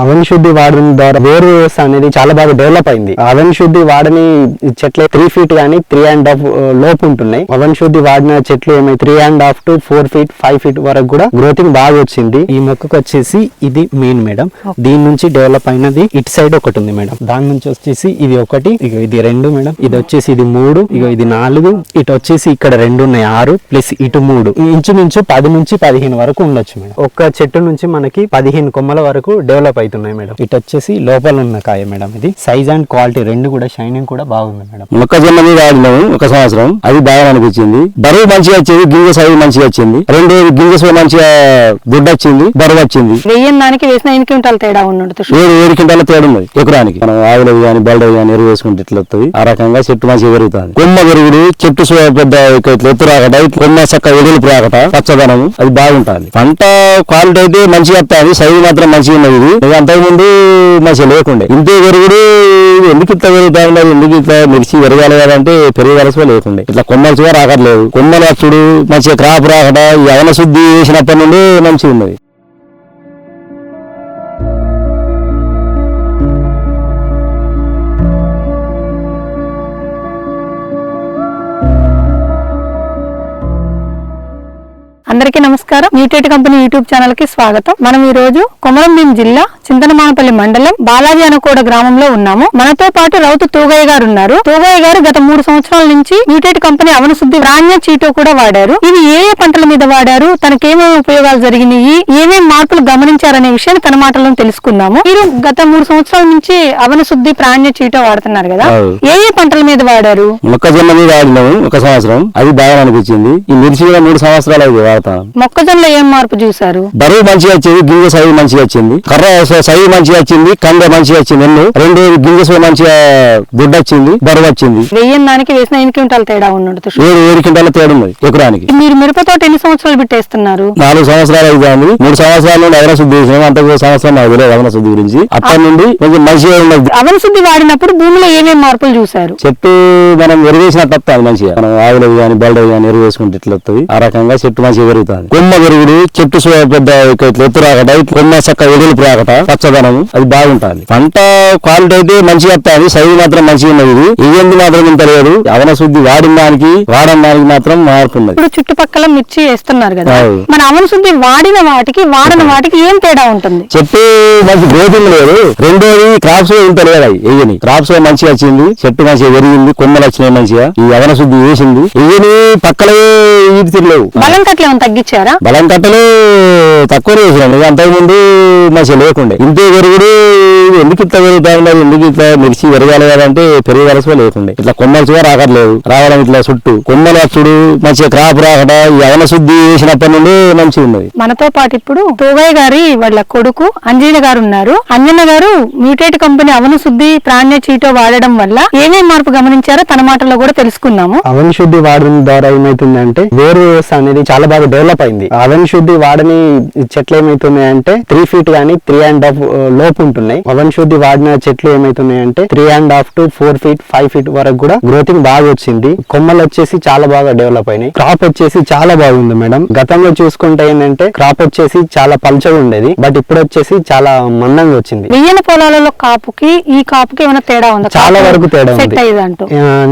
అవని శుద్ధి వాడడం ద్వారా వేరు వ్యవస్థ అనేది చాలా బాగా డెవలప్ అయింది. అవని శుద్ధి వాడని చెట్లు త్రీ ఫీట్ గానీ త్రీ అండ్ హాఫ్ లోపు ఉంటున్నాయి. అవని శుద్ధి వాడిన చెట్లు ఏమైతే three and half to four feet five feet వరకు కూడా గ్రోతింగ్ బాగా వచ్చింది. ఈ మొక్కకు వచ్చేసి ఇది మెయిన్ మేడం దీని నుంచి డెవలప్ అయినది ఇటు సైడ్ ఒకటి ఉంది మేడం దాని నుంచి వచ్చేసి ఇది ఒకటి ఇక ఇది రెండు మేడం ఇది వచ్చేసి ఇది మూడు ఇక ఇది నాలుగు ఇటు వచ్చేసి ఇక్కడ రెండు ఉన్నాయి ఆరు ప్లస్ ఇటు మూడు. ఇంచుమించు పది నుంచి పదిహేను వరకు ఉండొచ్చు మేడం ఒక్క చెట్టు నుంచి మనకి పదిహేను కొమ్మల వరకు డెవలప్ అవుతున్నాయి మేడం. ఇటు వచ్చేసి లోపల ఉన్న కాయ మేడం ఇది. సైజ్ అండ్ క్వాలిటీ రెండు కూడా షైనింగ్ కూడా బాగుంది మేడం. మొక్కజొన్న మీద వాడినాము ఒక సంవత్సరం. అది బాగా అనిపించింది. బరువు మంచిగా వచ్చింది గింజ సైజు మంచిగా వచ్చింది. రెండు గింజ సైజు మంచిగా గుడ్డ వచ్చింది బరువు వచ్చింది. వెయ్యిన దానికి వేసిన ఎన్ని క్వింటాల తేడా ఉన్నట్టు ఏడు ఏడు క్వింటాల తేడా ఉన్నది ఎకరానికి. మనం ఆవులవి కానీ బెల్డవి కానీ ఎరువు వేసుకుంటే ఇట్లా వస్తుంది ఆ రకంగా చెట్టు మంచిగా పెరుగుతుంది. కొమ్మ పెరుగుడు చెట్టు సో పెద్ద ఇట్లా ఎత్తు రాకట కొమ్మ చక్క వెలుపు రాకట పచ్చదనం అది బాగుంటుంది. పంట క్వాలిటీ అయితే మంచిగా వస్తుంది సైజు మాత్రం మంచిగా ఉన్నది ఇది అంతకుముందు మంచిగా లేకుండే. ఇంతే పెరుగుడు ఎందుకు ఇట్లా పెరుగుతాయి? ఉన్నది ఎందుకు ఇట్లా మిర్చి పెరగాలి కదంటే పెరగాల్సి లేకుండే. ఇట్లా కొమ్మలు కూడా రాకట్లేదు కొమ్మలు అప్పుడు మంచిగా క్రాప్ రాకట ఈ అవన శుద్ధి చేసినప్పటి నుండి మంచిగా ఉన్నది అందరికీ నమస్కారం. న్యూటేట్ కంపెనీ యూట్యూబ్ ఛానల్కి స్వాగతం. మనం ఈ రోజు కొమరంభీం జిల్లా చింతనమానపల్లి మండలం బాలాజీ అనకోడ గ్రామంలో ఉన్నాము. మనతో పాటు రౌతు తూగయ్య గారు ఉన్నారు. తూగయ్య గారు గత మూడు సంవత్సరాల నుంచి న్యూటేట్ కంపెనీ అవనశుద్ధి ప్రాణ్య చీటో కూడా వాడారు. ఇది ఏ ఏ పంటల మీద వాడారు? తనకేమేమి ఉపయోగాలు జరిగినాయి? ఏమేం మార్పులు గమనించారనే విషయాన్ని తన మాటల్లో తెలుసుకుందాము. మీరు గత మూడు సంవత్సరాల నుంచి అవనశుద్ధి ప్రాణ్య చీటో వాడుతున్నారు కదా. ఏ ఏ పంటల మీద వాడారు? మొక్కజొన్న మీద వాడినాము ఒక సంవత్సరం. అది బాగా అనిపించింది. ఈ మిర్చి కూడా మూడు సంవత్సరాలు వాడతాం మొక్కజొన్నలో ఏం మార్పు చూసారు బరువు మంచిగా వచ్చింది గింజ సైజు మంచిగా వచ్చింది. కర్ర సైజు మంచిగా వచ్చింది కంద మంచిగా వచ్చింది ఎన్ను రెండు గింజ సైజు మంచిగా గుడ్డ వచ్చింది బరువు వచ్చింది. వెయ్యిన దానికి వేసిన ఎన్ని క్వింటాల తేడా ఉన్నట్టు ఏడు ఏడు క్వింటాల తేడా ఉన్నది ఎకరానికి. మీరు మిరప తోట ఎన్ని సంవత్సరాలు పెట్టేస్తున్నారు? నాలుగు సంవత్సరాలు అవుతుంది మూడు సంవత్సరాల నుండి అవన శుద్ధి చేసినాం అంత సంవత్సరం నాకు తెలియదు అవన శుద్ధి గురించి. అప్పటి నుండి కొంచెం మంచిగా ఉన్నది. అవన శుద్ధి వాడినప్పుడు భూమిలో ఏమేం మార్పులు చూసారు చెట్టు మనం ఎరువు వేసిన తప్ప మంచిగా. మనం ఆవులవి కానీ బెల్డవి కానీ ఎరువు వేసుకుంటే ఇట్లా వస్తుంది ఆ రకంగా చెట్టు మంచిగా పెరుగుతుంది కొమ్మ పెరుగుడు చెట్టు సో పెద్ద ఎత్తు రాకట కొమ్మ చక్క వెలుపు రాకట పచ్చదనం అది బాగుంటుంది. పంట క్వాలిటీ అయితే మంచిగా వస్తుంది సైజు మాత్రం మంచిగా ఉన్నది ఇది. ఇయ్యంది మాత్రం ఇంత లేదు అవన శుద్ధి వాడిన దానికి వాడని దానికి మాత్రం మార్పు ఉన్నది ఇప్పుడు చుట్టుపక్కల మిర్చి వేస్తున్నారు కదా. మన అవన శుద్ధి వాడిన వాటికి వాడని వాటికి ఏం తేడా ఉంటుంది? చెట్టు మంచి గ్రోతింగ్ లేదు. రెండోది క్రాప్స్ ఇంత లేదు వెయ్యని క్రాప్స్ మంచిగా వచ్చింది చెట్టు మంచిగా పెరిగింది కొమ్మలు వచ్చినాయి మంచిగా ఈ అవన శుద్ధి వేసింది వెయ్యని పక్కలే ఈటి తిరలేవు బలం కట్ల ఏమైనా తగ్గించారా? బలం కట్టలు తక్కువ ఇక అంతకుముందు మంచిగా లేకుండే. ఇంతే పెరుగుడు ఎందుకు ఇట్లా పెరుగుతా ఉన్నది ఎందుకు ఇట్లా మిర్చి పెరగాలి కదంటే పెరగాల్సి లేకుండే. ఇట్లా కొమ్మలు కూడా రాకట్లేదు రావడం ఇట్లా చుట్టూ. కొమ్మలు వచ్చుడు మంచిగా క్రాప్ రాకట ఈ అవన శుద్ధి వేసినప్పటి నుండి మంచిగా ఉన్నది. మనతో పాటు ఇప్పుడు తోగయ్య గారి వాళ్ళ కొడుకు అంజయ్య గారు ఉన్నారు. అంజన్న గారు మ్యూటేట్ కంపెనీ అవన శుద్ధి ప్రాణ్య చీటో వాడడం వల్ల ఏమేం మార్పు గమనించారో తన మాటల్లో కూడా తెలుసుకుందాము. అవని శుద్ధి వాడడం ద్వారా ఏమైతుందంటే వేరు అనేది చాలా బాగా డెవలప్ అయింది. అవని శుద్ధి వాడని చెట్లు ఏమైతున్నాయి అంటే త్రీ ఫీట్ గానీ త్రీ అండ్ హాఫ్ లోపు ఉంటున్నాయి. అవని శుద్ధి వాడిన చెట్లు ఏమైతున్నాయి అంటే three and half to four feet five feet వరకు కూడా గ్రోతింగ్ బాగా వచ్చింది. కొమ్మలు వచ్చేసి చాలా బాగా డెవలప్ అయినాయి. క్రాప్ వచ్చేసి చాలా బాగుంది మేడం. గతంలో చూసుకుంటే ఏంటంటే క్రాప్ వచ్చేసి చాలా పల్చగా ఉండేది. బట్ ఇప్పుడు వచ్చేసి చాలా మందంగా వచ్చింది. వెయ్యన పొలాలలో కాపుకి ఈ కాపుకి ఏమైనా తేడా ఉందా? చాలా వరకు తేడా ఉంది.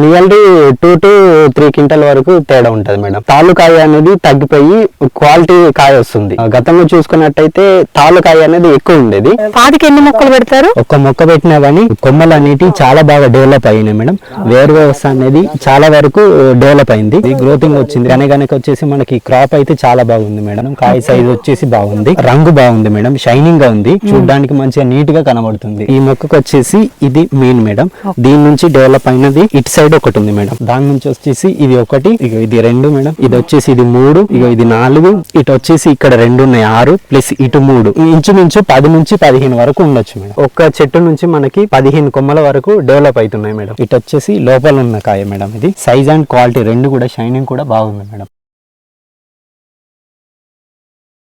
Nearly two to three quintal వరకు తేడా ఉంటది మేడం. తాలుకాయ అనేది తగ్గిపోయి క్వాలిటీ కాయ వస్తుంది. గతంలో చూసుకున్నట్టయితే తాలుకాయ అనేది ఎక్కువ ఉండేది. పాతికి ఎన్ని మొక్కలు పెడతారు? ఒక్క మొక్క పెట్టినా గానీ కొమ్మలు అనేటివి చాలా బాగా డెవలప్ అయినాయి మేడం. వేరు వ్యవస్థ అనేది చాలా వరకు డెవలప్ అయింది. గ్రోతింగ్ వచ్చింది. కానీ కనుక వచ్చేసి మనకి క్రాప్ అయితే చాలా బాగుంది మేడం. కాయ సైజ్ వచ్చేసి బాగుంది. రంగు బాగుంది మేడం. షైనింగ్గా ఉంది. చూడడానికి మంచిగా నీట్గా కనబడుతుంది. ఈ మొక్కకు వచ్చేసి ఇది మెయిన్ మేడం. దీని నుంచి డెవలప్ అయినది ఇటు సైడ్ ఒకటి ఉంది మేడం. దాని నుంచి వచ్చేసి ఇది ఒకటి ఇక ఇది రెండు మేడం. ఇది వచ్చేసి ఇది మూడు ఇక ఇది నాలుగు ఇటు వచ్చేసి ఇక్కడ రెండు ఉన్నాయి ఆరు ప్లస్ ఇటు మూడు. ఇంచుమించు పది నుంచి పదిహేను వరకు ఉండొచ్చు మేడం. ఒక్క చెట్టు నుంచి మనకి పదిహేను కొమ్మల వరకు డెవలప్ అవుతున్నాయి మేడం. ఇటు వచ్చేసి లోపల ఉన్న కాయ మేడం ఇది. సైజ్ అండ్ క్వాలిటీ రెండు కూడా షైనింగ్ కూడా బాగుంది మేడం.